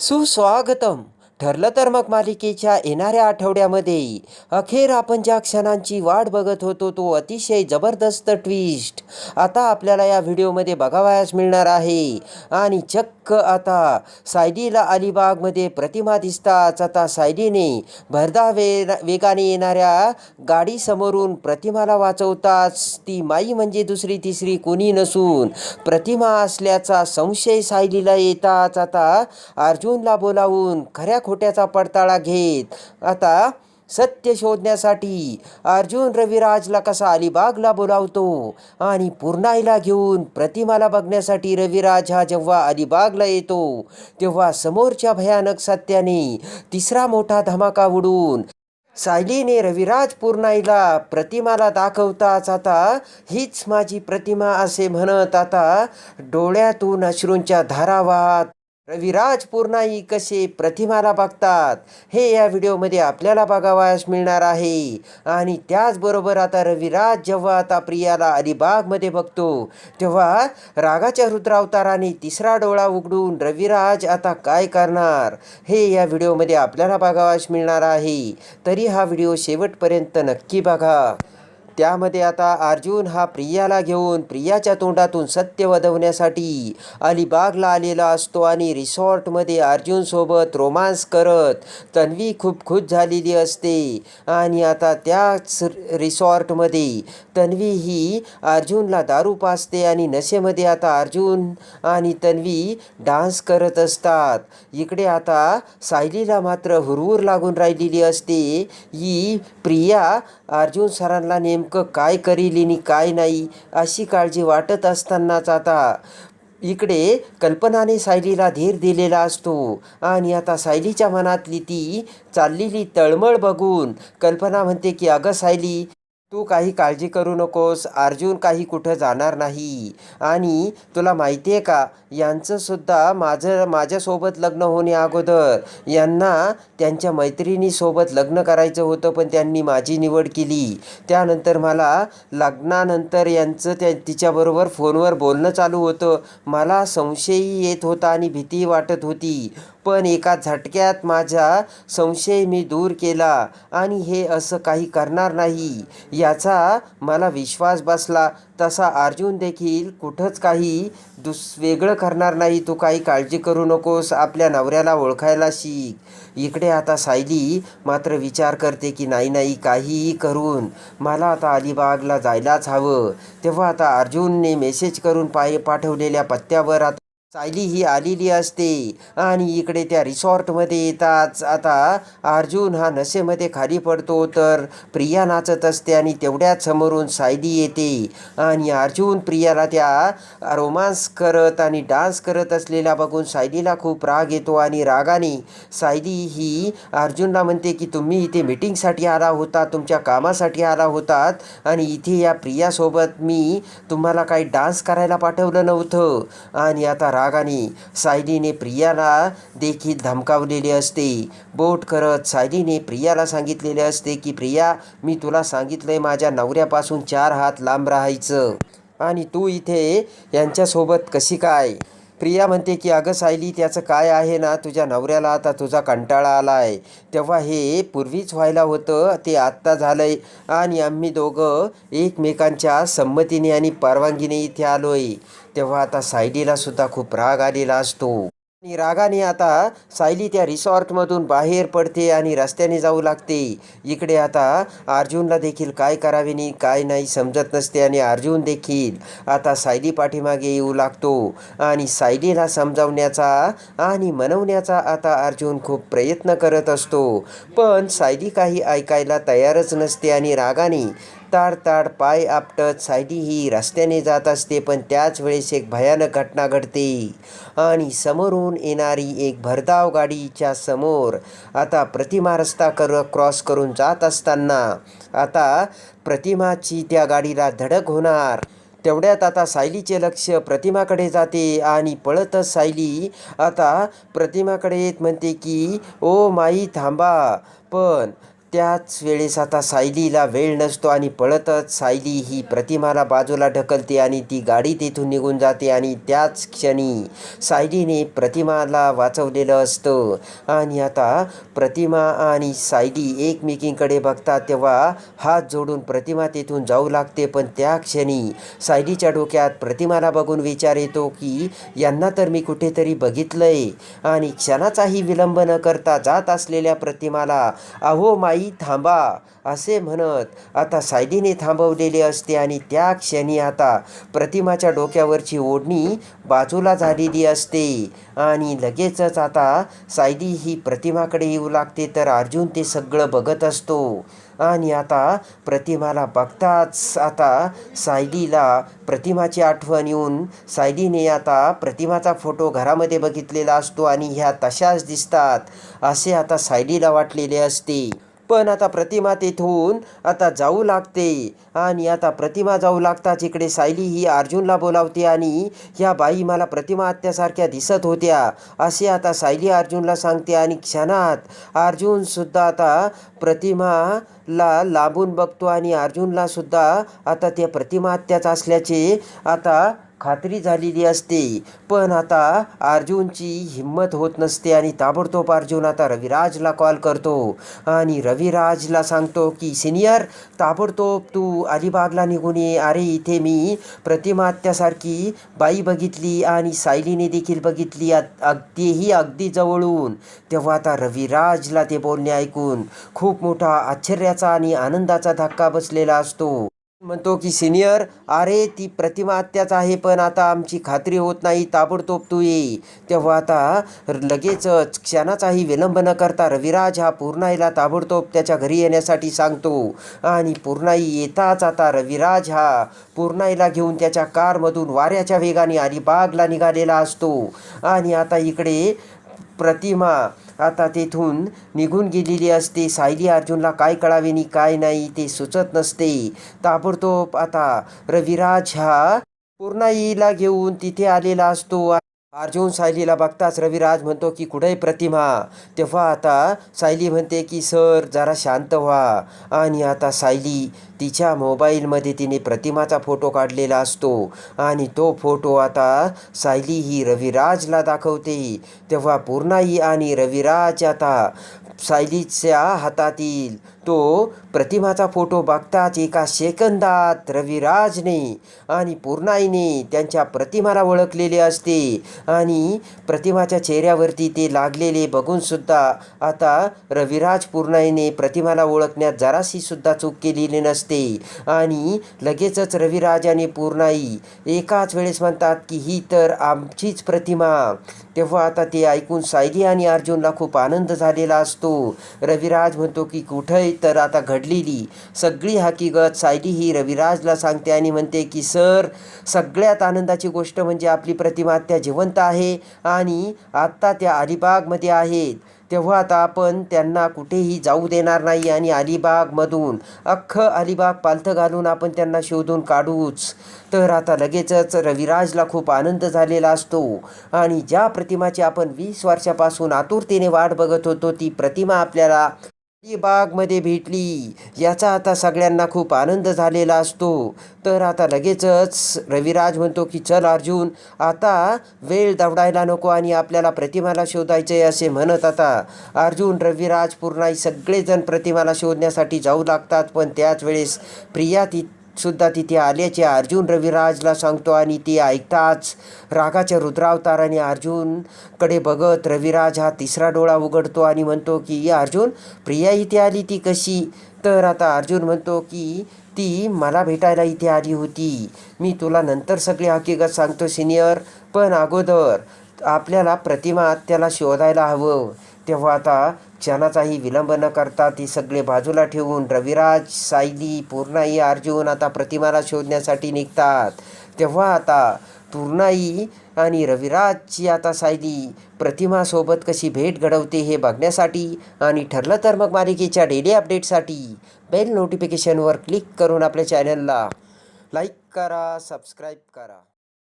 सुस्वागतम। ठरलं तर मग मालिकेच्या येणाऱ्या आठवड्यामध्ये अखेर आपण ज्या क्षणांची वाट बघत होतो तो अतिशय जबरदस्त ट्विस्ट आता आपल्याला या व्हिडिओमध्ये बघावयास मिळणार आहे. आणि चक्क आता सायलीला अलिबागमध्ये प्रतिमा दिसताच आता सायलीने भरदा वे वेगाने येणाऱ्या गाडीसमोरून प्रतिमाला वाचवताच ती माई म्हणजे दुसरी तिसरी कोणी नसून प्रतिमा असल्याचा संशय सायलीला येताच आता अर्जुनला बोलावून खऱ्या खोट्याचा पडताळा घेत. आता सत्य शोधण्यासाठी अर्जुन रविराजला कसा अलिबागला बोलावतो आणि पूर्णाईला घेऊन प्रतिमाला बघण्यासाठी रविराज हा जेव्हा अलिबागला येतो तेव्हा समोरच्या भयानक सत्याने तिसरा मोठा धमाका उडून सायलीने रविराज पूर्णाईला प्रतिमाला दाखवताच आता हीच माझी प्रतिमा असे म्हणत आता डोळ्यातून अश्रूंच्या धारा वाहत रविराज पूर्णाई कसे प्रतिमाला बघतात? हे या व्हिडिओमध्ये आपल्याला बघावयास मिळणार आहे. आणि त्याचबरोबर आता रविराज जेव्हा आता प्रियाला अलिबागमध्ये बघतो तेव्हा रागाच्या रुद्रावताराने तिसरा डोळा उघडून रविराज आता काय करणार? हे या व्हिडिओमध्ये आपल्याला बघावयास मिळणार आहे. तरी हा व्हिडिओ शेवटपर्यंत नक्की बघा. त्यामध्ये आता अर्जुन हा प्रियाला घेऊन प्रियाच्या तोंडातून सत्य वधवण्यासाठी अलिबागला आलेला असतो आणि रिसॉर्टमध्ये अर्जुनसोबत रोमांस करत तन्वी खूप खुश झालेली असते. आणि आता त्याच रिसॉर्टमध्ये तन्वी ही अर्जुनला दारू पाजते आणि नशेमध्ये आता अर्जुन आणि तन्वी डान्स करत असतात. इकडे आता सायलीला मात्र हुरहुर लागून राहिलेली असते. ही प्रिया अर्जुन सरांना नेम नेमकं काय करील आणि काय नाही अशी काळजी वाटत असतानाच आता इकडे कल्पनाने सायलीला धीर दिलेला असतो. आणि आता सायलीच्या मनातली ती चाललेली तळमळ बघून कल्पना म्हणते की अगं सायली तू काही काळजी करू नकोस. अर्जुन काही कुठं जाणार नाही. आणि तुला माहिती आहे का यांचंसुद्धा माझं माझ्यासोबत लग्न होणे अगोदर यांना त्यांच्या मैत्रिणीसोबत लग्न करायचं होतं पण त्यांनी माझी निवड केली. त्यानंतर मला लग्नानंतर यांचं त्या तिच्याबरोबर फोनवर बोलणं चालू होतं. मला संशयही येत होता आणि भीती वाटत होती. पण एका झटक्यात माझा संशय मी दूर केला. आणि हे असं काही करणार नाही. याचा मला विश्वास बसला. तसा अर्जुन देखील कुठंच काही दुस वेगळं करणार नाही. तू काही काळजी करू नकोस. आपल्या नवऱ्याला ओळखायला शिक. इकडे आता सायली मात्र विचार करते की नाही नाही काहीही करून मला आता अलिबागला जायलाच हवं. तेव्हा आता अर्जुनने मेसेज करून पाय पाठवलेल्या पत्त्यावर आता सायली ही आलेली असते. आणि इकडे त्या रिसॉर्टमध्ये येताच आता अर्जुन हा नशेमध्ये खाली पडतो तर प्रिया नाचत असते आणि तेवढ्याच समोरून सायली येते. आणि अर्जुन प्रियाला त्या रोमांस करत आणि डान्स करत असलेला बघून सायलीला खूप राग येतो आणि रागाने सायली ही अर्जुनला म्हणते की तुम्ही इथे मिटिंगसाठी आला होता तुमच्या कामासाठी आला होतात आणि इथे या प्रियासोबत मी तुम्हाला काही डान्स करायला पाठवलं नव्हतं. आणि आता रागाने सायलीने प्रियाला देखील धमकावलेले असते. बोट करत सायलीने प्रियाला सांगितलेले असते की प्रिया मी तुला सांगितलंय माझ्या नवऱ्यापासून चार हात लांब राहायचं. आणि तू इथे यांच्यासोबत कशी काय? प्रिया म्हणते की अगं सायली त्याचं काय आहे ना? तुझ्या नवऱ्याला आता तुझा कंटाळा आला आहे तेव्हा हे पूर्वीच व्हायला होतं ते आत्ता झालं आहे आणि आम्ही दोघं एकमेकांच्या संमतीने आणि परवानगीने इथे आलो आहे तेव्हा आता सायलीलासुद्धा खूप राग आलेला असतो. आणि रागाने आता सायली त्या रिसॉर्टमधून बाहेर पडते आणि रस्त्याने जाऊ लागते. इकडे आता अर्जुनला देखील काय करावे नाही काय नाही समजत नसते आणि अर्जुन देखील आता सायली पाठीमागे येऊ लागतो. आणि सायलीला समजावण्याचा आणि मनवण्याचा आता अर्जुन खूप प्रयत्न करत असतो. पण सायली काही ऐकायला तयारच नसते आणि रागाने ताड ताड पाय आपटत सायली ही रस्त्याने जात असते पण त्याच वेळेस एक भयानक घटना घडते. आणि समोरून येणारी एक भरधाव गाडीच्या समोर आता प्रतिमा रस्ता कर क्रॉस करून जात असताना आता प्रतिमाची त्या गाडीला धडक होणार. तेवढ्यात आता सायलीचे लक्ष प्रतिमाकडे जाते आणि पळतच सायली आता प्रतिमाकडे येत म्हणते की ओ माई थांबा पण त्याच वेळेस आता सायलीला वेळ नसतो आणि पळतच सायली ही प्रतिमाला बाजूला ढकलते आणि ती गाडी तिथून निघून जाते आणि त्याच क्षणी सायलीने प्रतिमाला वाचवलेलं असतं. आणि आता प्रतिमा आणि सायली एकमेकींकडे बघतात तेव्हा हात जोडून प्रतिमा तिथून जाऊ लागते. पण त्या क्षणी सायलीच्या डोक्यात प्रतिमाला बघून विचार येतो की यांना तर मी कुठेतरी बघितलंय. आणि क्षणाचाही विलंब न करता जात असलेल्या प्रतिमाला अहो माई थांबा असे म्हणत आता सायलीने थांबवलेले असते आणि त्या क्षणी आता प्रतिमाच्या डोक्यावरची ओढणी बाजूला झालेली असते. आणि लगेचच आता सायली ही प्रतिमाकडे येऊ लागते तर अर्जुन ते सगळं बघत असतो. आणि आता प्रतिमाला बघताच आता सायलीला प्रतिमाची आठवण येऊन सायलीने आता प्रतिमाचा फोटो घरामध्ये बघितलेला असतो आणि ह्या तशाच दिसतात असे आता सायलीला वाटलेले असते. पण आता प्रतिमा तेथून आता जाऊ लागते. आणि आता प्रतिमा जाऊ लागताच इकडे सायली ही अर्जुनला बोलावते आणि ह्या बाई मला प्रतिमा आत्यासारख्या दिसत होत्या. असे आता सायली अर्जुनला सांगते आणि क्षणात अर्जुनसुद्धा आता प्रतिमाला लांबून बघतो आणि अर्जुनला सुद्धा आता त्या प्रतिमा आत्याच असल्याचे आता खात्री झालेली असते. पण आता अर्जुनची हिंमत होत नसते आणि ताबडतोब अर्जुन आता रविराजला कॉल करतो. आणि रविराजला सांगतो की सिनियर ताबडतोब तू अलिबागला निघून ये. अरे इथे मी प्रतिमात्यासारखी बाई बघितली आणि सायलीने देखील बघितली अगदीही अगदी जवळून. तेव्हा आता रविराजला ते बोलणे ऐकून खूप मोठा आश्चर्याचा आणि आनंदाचा धक्का बसलेला असतो. म्हणतो की सिनियर अरे ती प्रतिमा आत्याच आहे पण आता आमची खात्री होत नाही ताबडतोब तू ये. तेव्हा आता लगेचच क्षणाचाही विलंब न करता रविराज हा पूर्णाईला ताबडतोब त्याच्या घरी येण्यासाठी सांगतो. आणि पूर्णाई येताच आता रविराज हा पूर्णाईला घेऊन त्याच्या कारमधून वाऱ्याच्या वेगाने अलिबागला निघालेला असतो. आणि आता इकडे प्रतिमा आता तेथून निघून गेलेली असते. सायली अर्जुनला काय कळावे काय नाही ते सुचत नसते. ताबडतोब आता रविराज हा पूर्णाईला घेऊन तिथे आलेला असतो. अर्जुन सायलीला बघताच रविराज म्हणतो की कुठे प्रतिमा? तेव्हा आता सायली म्हणते की सर जरा शांत व्हा. आणि आता सायली तिच्या मोबाईलमध्ये तिने प्रतिमाचा फोटो काढलेला असतो. आणि तो फोटो आता सायली ही रविराजला दाखवते. तेव्हा पूर्णाई आणि रविराज आता सायलीच्या हातातील तो प्रतिमाचा फोटो बघताच एका सेकंदात रविराजने आणि पूर्णाईने त्यांच्या प्रतिमाला ओळखलेले असते आणि प्रतिमाच्या चेहऱ्यावरती ते लागलेले बघूनसुद्धा आता रविराज पूर्णाईने प्रतिमाला ओळखण्यात जराशीसुद्धा चूक केलेली नसते. आणि लगेचच रविराज आणि पूर्णाई एकाच वेळेस म्हणतात की ही तर आमचीच प्रतिमा. तेव्हा आता ते ऐकून सायली आणि अर्जुनला खूप आनंद झालेला असतो. रविराज म्हणतो की कुठंही तर आता घडलेली सगळी हकीकत सायली ही रविराजला सांगते आणि म्हणते की सर सगळ्यात आनंदाची गोष्ट म्हणजे आपली प्रतिमा त्या जिवंत आहे आणि आत्ता त्या अलिबागमध्ये आहेत. तेव्हा आता आपण त्यांना कुठेही जाऊ देणार नाही आणि अलिबागमधून अख्खं अलिबाग पालथं घालून आपण त्यांना शोधून काढूच. तर आता लगेचच रविराजला खूप आनंद झालेला असतो आणि ज्या प्रतिमाची आपण वीस वर्षापासून आतुरतेने वाट बघत होतो ती प्रतिमा आपल्याला बागमध्ये भेटली. याचा आता सगळ्यांना खूप आनंद झालेला असतो. तर आता लगेचच रविराज म्हणतो की चल अर्जुन आता वेळ दवडायला नको आणि आपल्याला प्रतिमाला शोधायचे असे म्हणत आता अर्जुन रविराज पूर्णाई सगळेजण प्रतिमाला शोधण्यासाठी जाऊ लागतात. पण त्याच वेळेस प्रिया ती सुद्धा तिथे आल्याचे अर्जुन रविराजला सांगतो आणि ते ऐकताच रागाच्या रुद्रावताराने अर्जुनकडे बघत रविराज हा तिसरा डोळा उघडतो आणि म्हणतो की अर्जुन प्रिया इथे आली ती कशी? तर आता अर्जुन म्हणतो की ती मला भेटायला इथे आली होती. मी तुला नंतर सगळी हकीकत सांगतो सिनियर. पण अगोदर आपल्याला प्रतिमा त्याला शोधायला हवं. तेव्हा आता क्षणाचाही विलंब न करता ती सगळे बाजूला ठेवून रविराज सायली पूर्णाई अर्जुन आता प्रतिमाला शोधण्यासाठी निघतात. तेव्हा आता पूर्णाई आणि रविराजची आता सायली प्रतिमासोबत कशी भेट घडवते हे बघण्यासाठी आणि ठरलं तर मग मालिकेच्या डेली अपडेटसाठी बेल नोटिफिकेशनवर क्लिक करून आपल्या चॅनलला लाईक करा सबस्क्राईब करा.